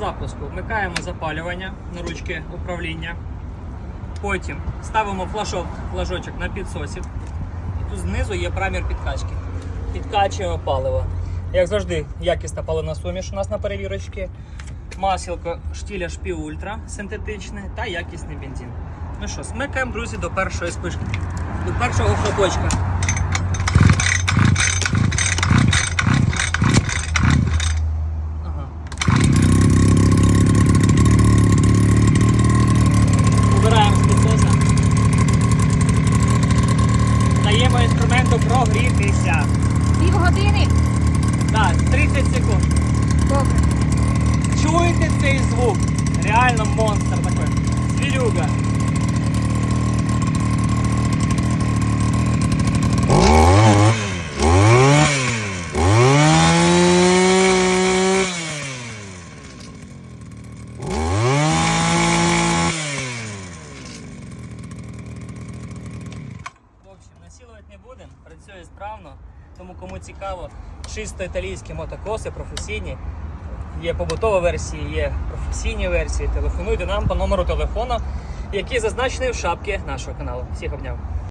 запуску вмикаємо запалювання на ручки управління. Потім ставимо флажок, флажочок на підсосів. І тут знизу є прамір підкачки. Підкачуємо паливо. Як завжди, якісна паливна суміш у нас на перевірочці. Масілко штіля шпі ультра синтетичне та якісний бензин. Ну що, смикаємо, друзі, до першої спишки, до першого хлопочка. Даємо інструменту прогрітися. Пів години. Так, 30 секунд. Добре. Чуєте цей звук? Реально монстр такой. Звірюга. В не будемо, працює справно. Тому кому цікаво, чисто італійські мотокоси, професійні. Є побутова версія, є професійні версії. Телефонуйте нам по номеру телефону, який зазначений в шапці нашого каналу. Всіх обняв.